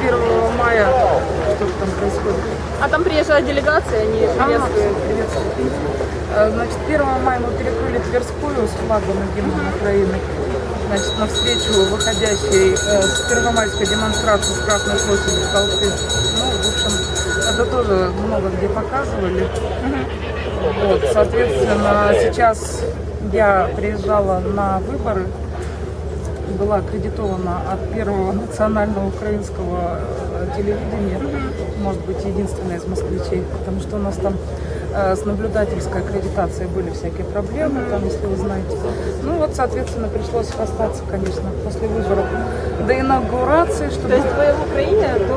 1 мая что там происходит. А там приезжает делегация, они приветствуют. Приветствую. Э, Значит, 1 мая мы перекрыли Тверскую с флагом и гимном Украины. Значит, навстречу выходящей э, с первомайской демонстрации с Красной площади толпы. Ну, в общем, это тоже много где показывали. Вот, соответственно, сейчас я приезжала на выборы, была аккредитована от первого национального украинского э, телевидения, может быть, единственная из москвичей, потому что у нас там э, с наблюдательской аккредитацией были всякие проблемы, там, если вы знаете. Ну вот, соответственно, пришлось остаться, конечно, после выборов до инаугурации, То чтобы... есть вы в Украине до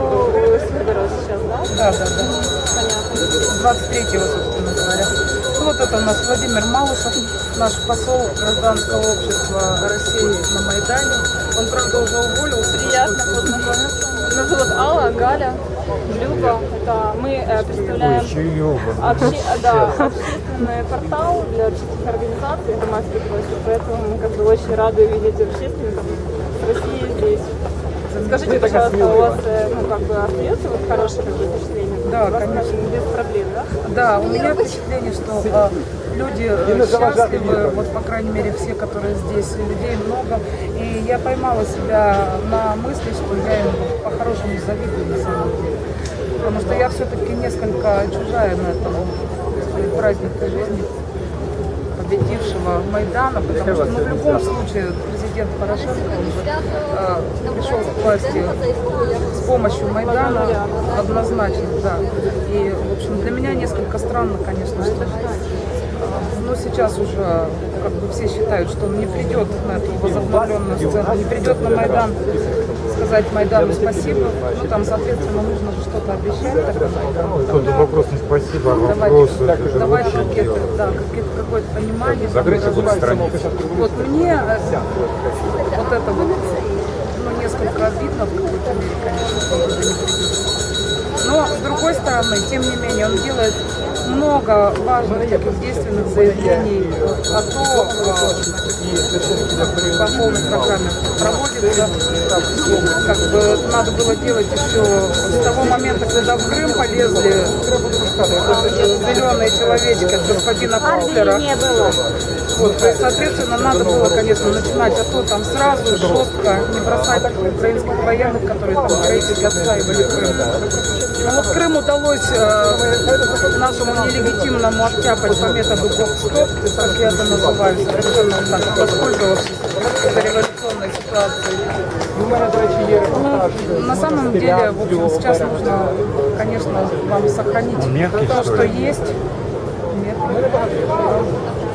выборов сейчас, да? Да, да, да. Понятно. 23-го, собственно говоря. Вот это у нас Владимир Малышев, наш посол гражданского общества России на Майдане. Он, правда, уже уволился. Приятно познакомиться. Меня зовут Алла, Галя, Люба. Это мы э, представляем обще- да, общественный портал для общественных организаций громадской площади. Поэтому мы как бы очень рады видеть общественников России здесь. Скажите, пожалуйста, у вас э, ну, как бы остается вот хорошее как бы, впечатление? Да, конечно. Без проблем, да? Да, у меня впечатление, что э, люди счастливы, вот по крайней мере все, которые здесь, людей много. И я поймала себя на мысли, что я им по-хорошему завидую на самом деле. Потому что я все-таки несколько чужая на этом празднике жизни победившего Майдана, потому что ну, в любом случае президент Порошенко уже э, пришел к власти с помощью Майдана однозначно, да. И, в общем, для меня несколько странно, конечно, что ну, сейчас уже как бы все считают, что он не придет на эту возобновленную сцену, не придет на Майдан сказать Майдану спасибо. Ну, там, соответственно, нужно же что-то обещать. Тут вопрос не спасибо, а вопрос давайте очень какие-то, дело. да, какие-то, какое-то понимание. Закрытие будет выражать. страниц. Вот мне э, вот это вот, ну, несколько обидно в какой-то мере, конечно, что он туда не придет. Но, стороны, тем не менее, он делает много важных таких действенных заявлений о том, по полной программе проводится. Как бы надо было делать еще с того момента, когда в Крым полезли зеленые человечки от господина было. Вот, то есть, соответственно, надо было, конечно, начинать, а то там сразу жестко не бросать украинских военных, которые там героически отстаивали Крым. Но вот Крым удалось э, нашему нелегитимному оттяпать по методу гоп-стоп, как я это называю, совершенно так, воспользовавшись революционной ситуацией. Ну, на самом деле, в общем, сейчас нужно, конечно, вам сохранить то, что есть.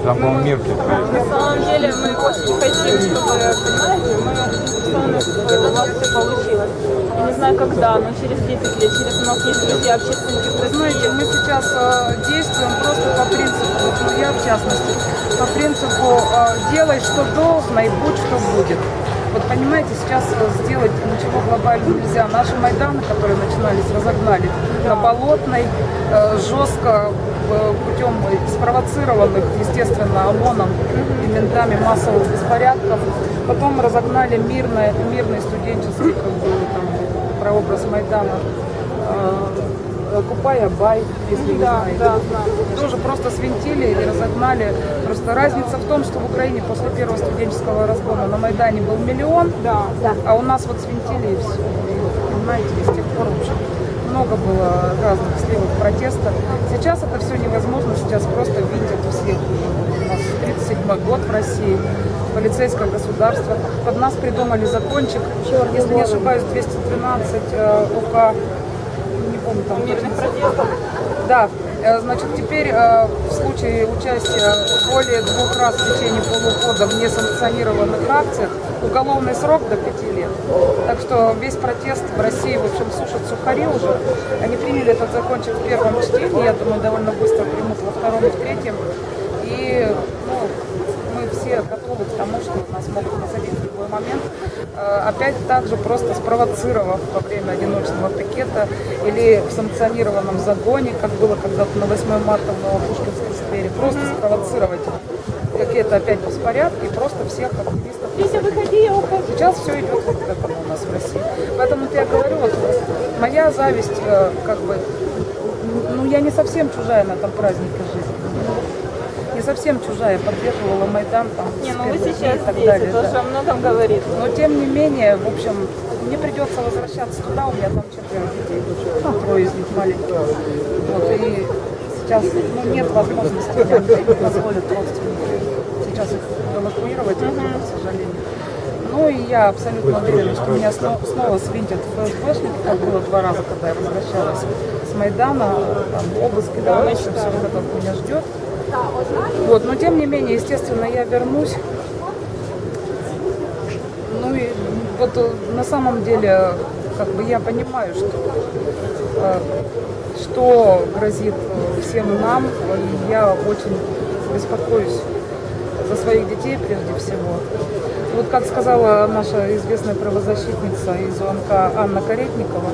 Там был мерки. На самом деле мы очень хотим, чтобы, понимаете, мы на деле у вас все получилось. Я не знаю когда, но через 10 лет, через у нас есть друзья, общественники Вы знаете, мы сейчас э, действуем просто по принципу, вот, ну, я в частности, по принципу э, делай, что должно, и будь, что будет. Вот понимаете, сейчас э, сделать ничего глобального нельзя. Наши Майданы, которые начинались, разогнали на Болотной, э, жестко путем спровоцированных, естественно, ОМОНом и ментами массовых беспорядков. Потом разогнали мирный, мирный студенческий как бы, там, прообраз Майдана. Э, Купая Бай, если вы Да, знаете. да, знаю. Тоже просто свинтили и разогнали. Просто разница в том, что в Украине после первого студенческого разгона на Майдане был миллион, Да, да. а у нас вот свинтили и все. И, понимаете, и с тех пор в общем, много было разных сливов протеста. Сейчас это все невозможно, сейчас просто видят всех. У нас 37 год в России, полицейское государство. Под нас придумали закончик, если не ошибаюсь, 212 э, УК, не помню там Мирных протестов. да, значит, теперь э, в случае участия более двух раз в течение полугода в несанкционированных акциях уголовный срок до пяти лет. Так что весь протест в России, в общем, сушат сухари уже. Они приняли этот закончик в первом чтении, я думаю, довольно быстро примут во втором и в третьем. И ну, все готовы к тому, что нас могут посадить в любой момент. Э, Опять также просто спровоцировав во время одиночного пикета или в санкционированном загоне, как было когда-то на 8 марта в Новопушкинской сквере, просто спровоцировать какие-то опять беспорядки, просто всех активистов Петя, выходи, я ухожу. Сейчас все идет вот к этому у нас в России. Поэтому я говорю, вот моя зависть, э, как бы, ну, я не совсем чужая на этом празднике жизни. Не совсем чужая, поддерживала Майдан там. Не, ну вы сейчас и так здесь, далее, это да. же о многом говорит. Но тем не менее, в общем, мне придется возвращаться туда, у меня там четверо детей, ну, трое из них маленькие. Вот, и сейчас ну, нет возможности, не позволят родственники сейчас их эвакуировать, оттуда, к сожалению. Ну и я абсолютно уверена, что меня снова, снова свинтят ФСБшники, как было два раза, когда я возвращалась с Майдана, там обыски, да, все вот это меня ждет. Вот, но тем не менее, естественно, я вернусь. Ну и вот э, на самом деле, как бы я понимаю, что, э, что грозит э, всем нам, и я очень беспокоюсь за своих детей прежде всего. Вот как сказала наша известная правозащитница из ОНК Анна Каретникова,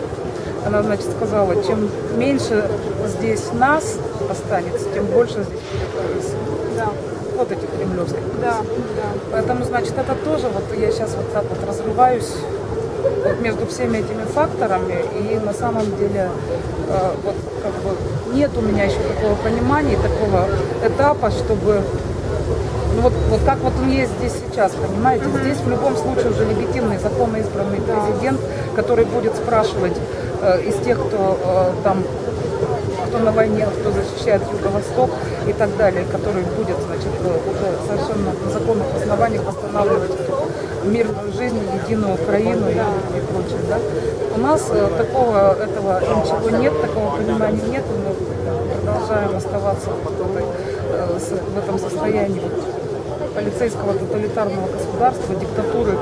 она, значит, сказала, чем меньше здесь нас останется, тем больше здесь будет. Да, Вот этих кремлевских крыс. да, да. Поэтому, значит, это тоже, вот я сейчас вот так вот разрываюсь вот между всеми этими факторами, и на самом деле э, вот как бы нет у меня еще такого понимания, такого этапа, чтобы ну вот, вот как вот он есть здесь сейчас, понимаете? Здесь в любом случае уже легитимный, законно избранный президент, который будет спрашивать э, из тех, кто э, там кто на войне, кто защищает Юго-Восток и так далее, который будет, значит, э, уже совершенно на законных основаниях восстанавливать мирную жизнь, единую Украину и, и прочее. Да? У нас э, такого этого ничего нет, такого понимания нет, и мы продолжаем оставаться в, э, в этом состоянии полицейского тоталитарного государства, диктатуры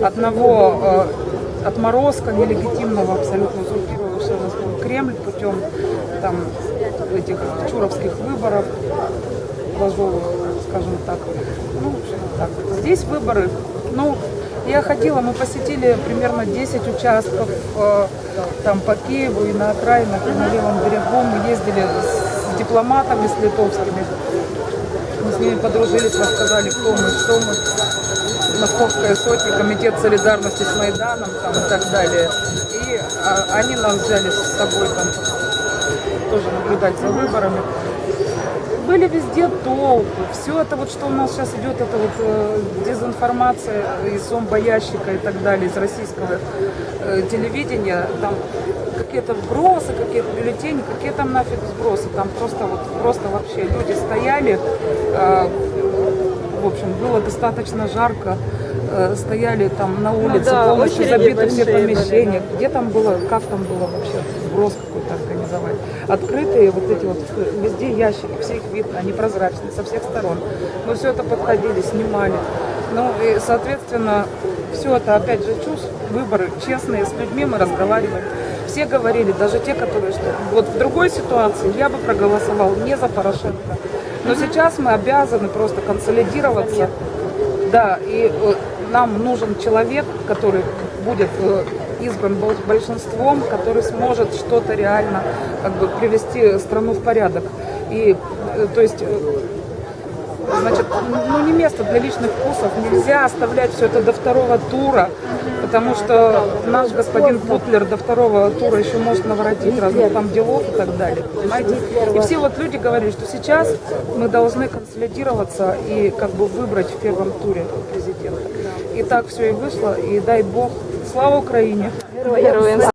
одного э, отморозка нелегитимного, абсолютно узурпировавшего Кремль путем там, этих чуровских выборов, ложовых, скажем так. Ну, так. Здесь выборы. Ну, я ходила, мы посетили примерно 10 участков э, там по Киеву и на окраинах, и на левом берегу. Мы ездили с дипломатами, с литовскими. С ними подружились, рассказали, кто мы, что мы. Московская сотня, комитет солидарности с Майданом там, и так далее. И а, они нас взяли с собой там тоже наблюдать за выборами. Были везде толпы. Все это вот, что у нас сейчас идет, это вот э, дезинформация из зомбоящика и так далее, из российского э, телевидения. Там какие-то вбросы, какие-то бюллетени, какие там нафиг сбросы. Там просто вот, просто вообще люди стояли, э, в общем, было достаточно жарко, э, стояли там на улице, да, полностью забиты все большие были, помещения. Где там было, как там было вообще сброс какой-то организовать? Открытые вот эти вот, э, везде ящики, все их видно, они прозрачные со всех сторон. Мы все это подходили, снимали. Ну и, соответственно, все это опять же чушь, выборы честные, с людьми мы разговаривали. Все говорили, даже те, которые что вот в другой ситуации я бы проголосовал не за Порошенко. Но сейчас мы обязаны просто консолидироваться. Да, и э, нам нужен человек, который будет э, избран бол- большинством, который сможет что-то реально как бы привести страну в порядок. И э, то есть Значит, ну не место для личных вкусов. Нельзя оставлять все это до второго тура, потому что наш господин Путлер до второго тура еще может наворотить разных там делов и так далее. Понимаете? И все вот люди говорили, что сейчас мы должны консолидироваться и как бы выбрать в первом туре президента. И так все и вышло, и дай бог. Слава Украине! Героям